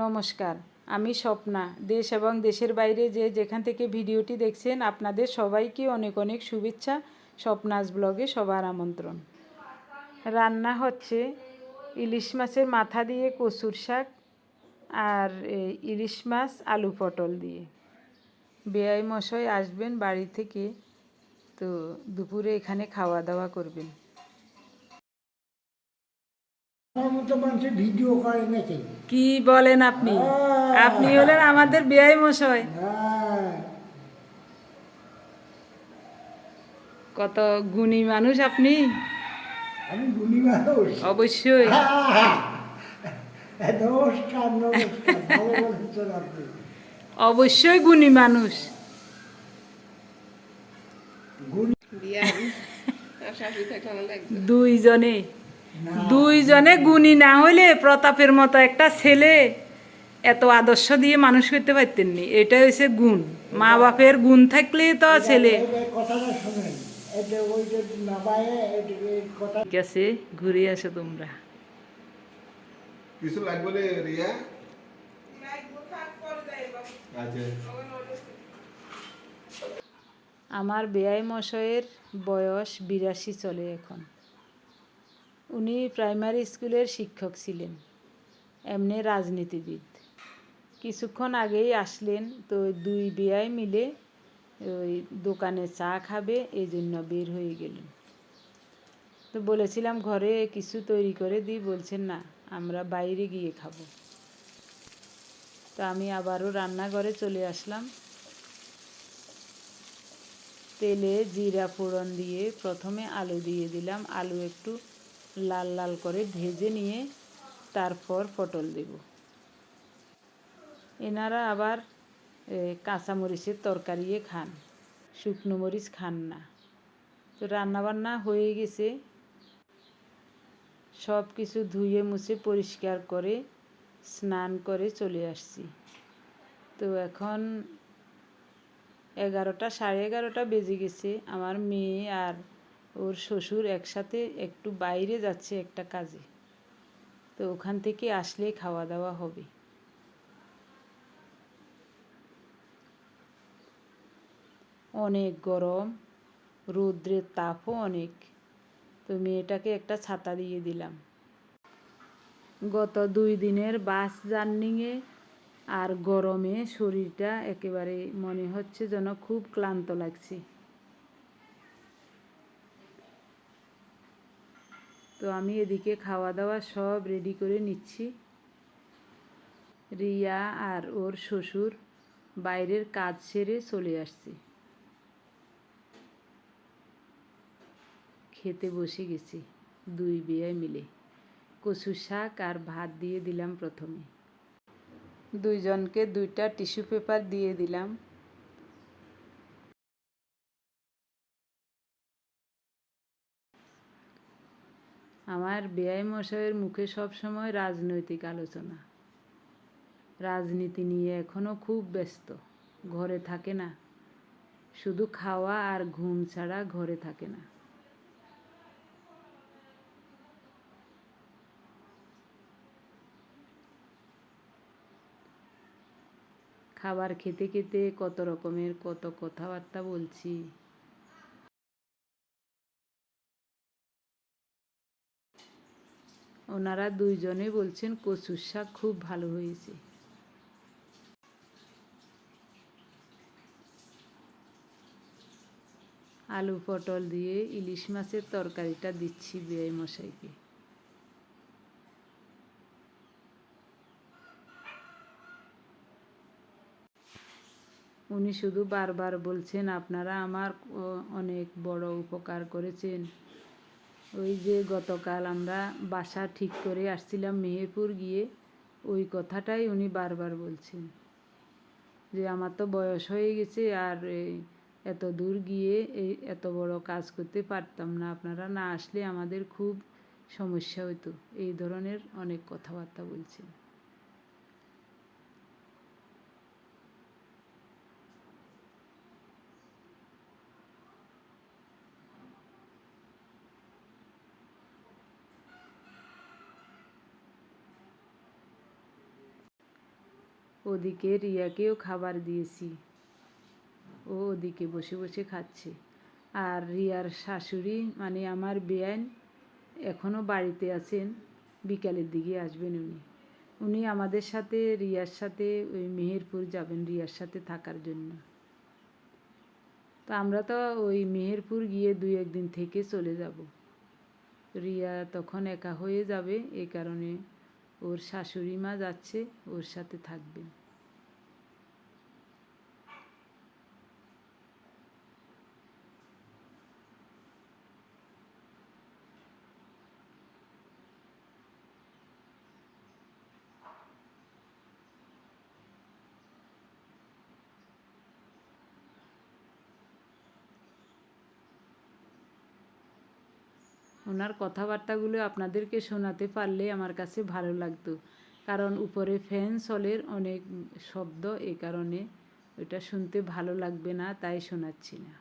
নমস্কার, আমি স্বপ্না। দেশ এবং দেশের বাইরে যে যেখান থেকে ভিডিওটি দেখছেন, আপনাদের সবাইকে অনেক অনেক শুভেচ্ছা। স্বপ্নাস ব্লগে সবার আমন্ত্রণ। রান্না হচ্ছে ইলিশ মাছের মাথা দিয়ে কচুর শাক আর ইলিশ মাছ, আলু পটল দিয়ে। বেআই মশাই আসবেন বাড়ি থেকে, তো দুপুরে এখানে খাওয়া দাওয়া করবেন। আমার মতো মানুষের ভিডিও করে নাকি? কি বলেন আপনি? আপনি হলেন আমাদের বেআই মশাই। হ্যাঁ। কত গুণী মানুষ আপনি? আমি গুণী মানুষ। অবশ্যই। হ্যাঁ, নমস্কার নমস্কার। আপনি। অবশ্যই গুণী মানুষ। দুইজনে। দুইজনে গুণী না হইলে প্রতাপের মতো একটা ছেলে এত আদর্শ দিয়ে মানুষ করতে পারতেননি। এটা হচ্ছে গুণ। মা বাপের গুণ থাকলে তো ছেলে ঠিক আছে ঘুরে আসো তোমরা। কিছু লাগবে রে রিয়া? আচ্ছা। আমার বেআই মশাইয়ের বয়স বিরাশি চলে এখন। উনি প্রাইমারি স্কুলের শিক্ষক ছিলেন, এমনি রাজনীতিবিদ। কিছুক্ষণ আগেই আসলেন, তো দুই বিয়াই মিলে ওই দোকানে চা খাবে এই জন্য বের হয়ে গেলেন। তো বলেছিলাম, ঘরে কিছু তৈরি করে দিই। বলছেন, না, আমরা বাইরে গিয়ে খাব। তো আমি আবারও রান্নাঘরে চলে আসলাম। তেলে জিরা ফোড়ন দিয়ে প্রথমে আলু দিয়ে দিলাম। আলু একটু লাল লাল করে ভেজে নিয়ে তারপর পটল দেব। এনারা আবার কাঁচামরিচের তরকারিয়ে খান। শুকনো মরিচ খান না। তো রান্নাবান্না হয়ে গেছে। সব কিছু ধুয়ে মুছে পরিষ্কার করে স্নান করে চলে আসছি। তো এখন এগারোটা, সাড়ে এগারোটা বেজে গেছে। আমার মেয়ে আর ওর শ্বশুর একসাথে একটু বাইরে যাচ্ছে একটা কাজে। তো ওখান থেকে আসলে খাওয়া দাওয়া হবে। অনেক গরম, রৌদ্রের তাপও অনেক। তো মেয়েটাকে একটা ছাতা দিয়ে দিলাম। গত দুই দিনের বাস জার্নিংয়ে আর গরমে শরীরটা একেবারে মনে হচ্ছে যেন খুব ক্লান্ত লাগছে। তো আমি এদিকে খাওয়া দাওয়া সব রেডি করে নিচ্ছি। রিয়া আর ওর শ্বশুর বাইরের কাজ সেরে চলে আসছে। খেতে বসে গেছি দুই বিয়ে মিলে। কচু শাক আর ভাত দিয়ে দিলাম প্রথমে। দুইজনকে দুইটা টিস্যু পেপার দিয়ে দিলাম। আমার বেআই মশাইয়ের মুখে সব সময় রাজনৈতিক আলোচনা। রাজনীতি নিয়ে এখনও খুব ব্যস্ত। ঘরে থাকে না। শুধু খাওয়া আর ঘুম ছাড়া ঘরে থাকে না। খাবার খেতে খেতে কত রকমের কত কথাবার্তা বলছি। ওনারা দুইজনে বলছেন, কচুর শাক খুব ভালো হয়েছে। আলু পটল দিয়ে ইলিশ মাছের তরকারিটা দিচ্ছি বেআই মশাইকে। উনি শুধু বারবার বলছেন, আপনারা আমার অনেক বড় উপকার করেছেন। ওই যে গতকাল আমরা বাসা ঠিক করে আসছিলাম মেহেরপুর গিয়ে, ওই কথাটাই উনি বারবার বলছেন। যে আমার তো বয়স হয়ে গেছে আর এত দূর গিয়ে এই এত বড় কাজ করতে পারতাম না। আপনারা না আসলে আমাদের খুব সমস্যা হতো এই ধরনের অনেক কথাবার্তা বলছেন। ওদিকে রিয়াকেও খাবার দিয়েছি। ও ওদিকে বসে বসে খাচ্ছে। আর রিয়ার শাশুড়ি মানে আমার বেআইন এখনও বাড়িতে আছেন। বিকালের দিকে আসবেন উনি। উনি আমাদের সাথে, রিয়ার সাথে, ওই মেহেরপুর যাবেন রিয়ার সাথে থাকার জন্য। তো আমরা তো ওই মেহেরপুর গিয়ে দুই একদিন থেকে চলে যাব। রিয়া তখন একা হয়ে যাবে এই কারণে ওর শাশুড়ি মা যাচ্ছে ওর সাথে থাকবেন। ওনার কথাবার্তাগুলো আপনাদেরকে শোনাতে পারলে আমার কাছে ভালো লাগতো। কারণ উপরে ফ্যান চলের অনেক শব্দ এই কারণে ওটা শুনতে ভালো লাগবে না, তাই শোনাচ্ছি না।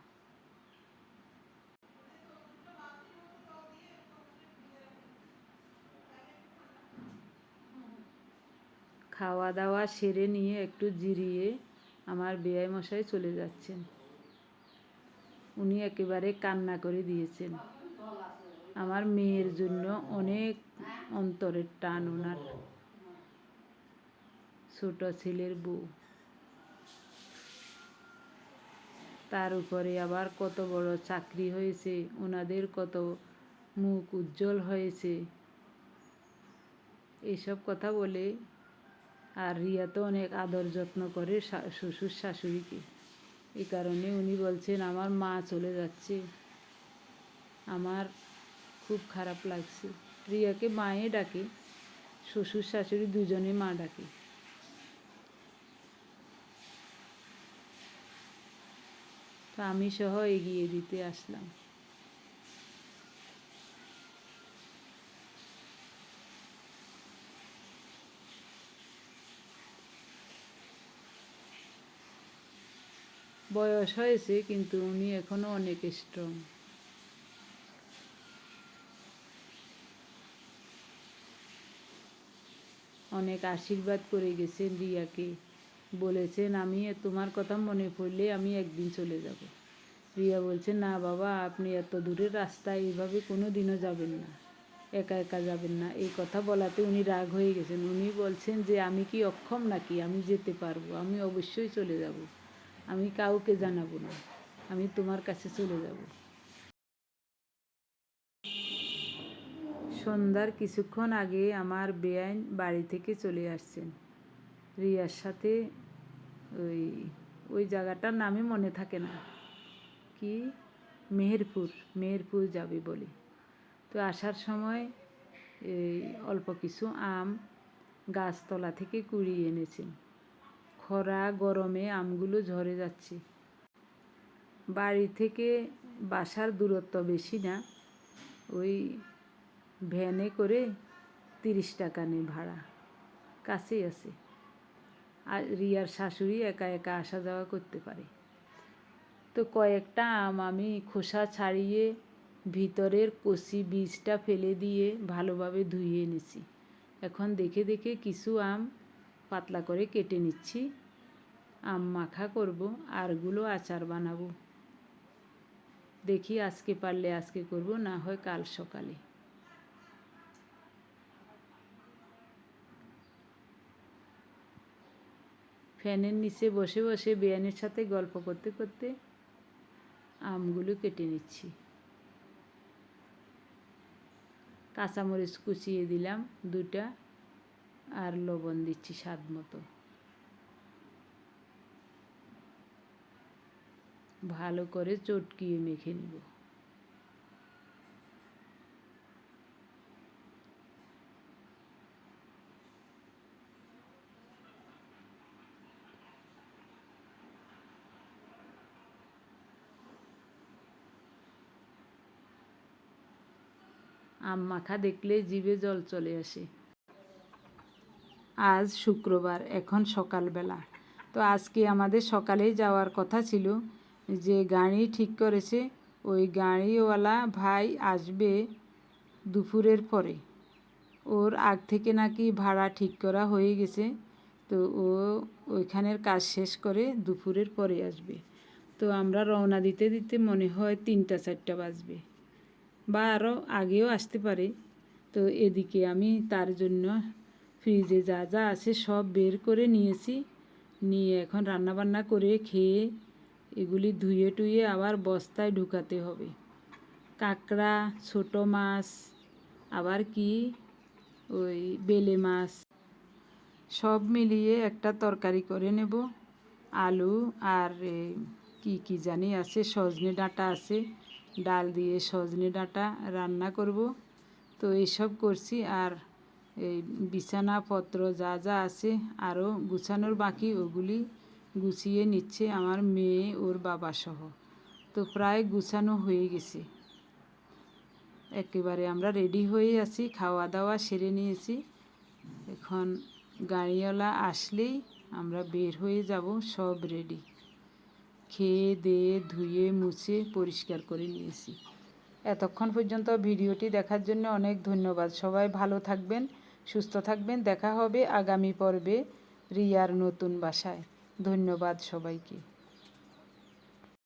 খাওয়া দাওয়া সেরে নিয়ে একটু জিরিয়ে আমার বেয়াই মশাই চলে যাচ্ছেন। উনি একেবারে কান্না করে দিয়েছেন। আমার মেয়ের জন্য অনেক অন্তরের টান ওনার। ছোট ছেলের বউ। তার উপরে আবার কত বড় চাকরি হয়েছে, ওনাদের কত মুখ উজ্জ্বল হয়েছে। এইসব কথা বলে আর রিয়া তো অনেক আদর যত্ন করে শ্বশুর শাশুড়িকে। এই কারণে উনি বলছেন, আমার মা চলে যাচ্ছে। আমার খুব খারাপ লাগছে। রিয়াকে মায়ে ডাকে, শ্বশুর শাশুড়ি দুজনে মা ডাকে। আমি সহ এগিয়ে দিতে আসলাম। বয়স হয়েছে, কিন্তু উনি এখনও অনেক স্ট্রং অনেক আশীর্বাদ করে গেছেন রিয়াকে। বলেছেন, আমি তোমার কথা মনে পড়লে আমি একদিন চলে যাব। রিয়া বলছে না বাবা, আপনি এত দূরের রাস্তা এইভাবে কোনো দিনও যাবেন না। একা একা যাবেন না। এই কথা বলাতে উনি রাগ হয়ে গেছেন। উনি বলছেন যে, আমি কি অক্ষম নাকি? আমি যেতে পারব। আমি অবশ্যই চলে যাব। আমি কাউকে জানাব না। আমি তোমার কাছে চলে যাব। সন্ধ্যার কিছুক্ষণ আগে আমার বেআইন বাড়ি থেকে চলে আসছেন। রিয়ার সাথে ওই ওই জায়গাটার নামই মনে থাকে না। কি? মেহেরপুর মেহেরপুর যাবে বলে। তো আসার সময় এই অল্প কিছু আম গাছতলা থেকে কুড়িয়ে এনেছেন। খরা গরমে আমগুলো ঝরে যাচ্ছে। বাড়ি থেকে বাসার দূরত্ব বেশি না। ওই ভ্যানে করে তিরিশ টাকা নেই ভাড়া। কাছেই আছে। আর রিয়ার শাশুড়ি একা একা আসা যাওয়া করতে পারে। তো কয়েকটা আম আমি খোসা ছাড়িয়ে ভিতরের কষি বীজটা ফেলে দিয়ে ভালোভাবে ধুয়ে এনেছি। এখন দেখে দেখে কিছু আম পাতলা করে কেটে নিচ্ছি। আম মাখা করব, আরগুলো আচার বানাবো। দেখি আজকে পারলে আজকে করব, না হয় কাল সকালে। ফ্যানের নিচে বসে বসে বেয়ানের সাথে গল্প করতে করতে আমগুলো কেটে নিচ্ছি। কাঁচামরিচ কুচিয়ে দিলাম দুটা আর লবণ দিচ্ছি স্বাদ মতো। ভালো করে চটকিয়ে মেখে নিব। আম মাখা দেখলে জিভে জল চলে আসে। আজ শুক্রবার, এখন সকালবেলা। তো আজকে আমাদের সকালেই যাওয়ার কথা ছিল যে গাড়ি ঠিক করেছে, ওই গাড়িওয়ালা ভাই আসবে দুপুরের পরে। ওর আগ থেকে নাকি ভাড়া ঠিক করা হয়ে গেছে, তো ও ওইখানের কাজ শেষ করে দুপুরের পরে আসবে। তো আমরা রওনা দিতে দিতে মনে হয় তিনটা চারটা বাজবে। বা আরও আগেও আসতে পারে। তো এদিকে আমি তার জন্য ফ্রিজে যা যা আছে সব বের করে নিয়েছি। নিয়ে এখন রান্না বান্না করে খেয়ে এগুলি ধুয়ে টুয়ে আবার বস্তায় ঢুকাতে হবে। কাঁকড়া, ছোট মাছ, আবার কি? ওই বেলে মাছ। সব মিলিয়ে একটা তরকারি করে নেব। আলু আর কি কি জানি আছে, সজনে ডাঁটা আছে। ডাল দিয়ে সজনে ডাঁটা রান্না করব। তো এইসব করছি আর এই বিছানাপত্র যা যা আছে আরও গুছানোর বাকি ওগুলি গুছিয়ে নিচ্ছে আমার মেয়ে, ওর বাবা সহ তো প্রায় গুছানো হয়ে গেছে। একেবারে আমরা রেডি হয়ে আছি, খাওয়া দাওয়া সেরে নিয়েছি। এখন গাড়িওয়ালা আসলেই আমরা বের হয়ে যাব, সব রেডি। খেয়ে দিয়ে ধুয়ে মুছে পরিষ্কার করে নিয়েছি। এতক্ষণ পর্যন্ত ভিডিওটি দেখার জন্য অনেক ধন্যবাদ। সবাই ভালো থাকবেন, সুস্থ থাকবেন। দেখা হবে আগামী পর্বে রিয়ার নতুন বাসায়। ধন্যবাদ সবাইকে।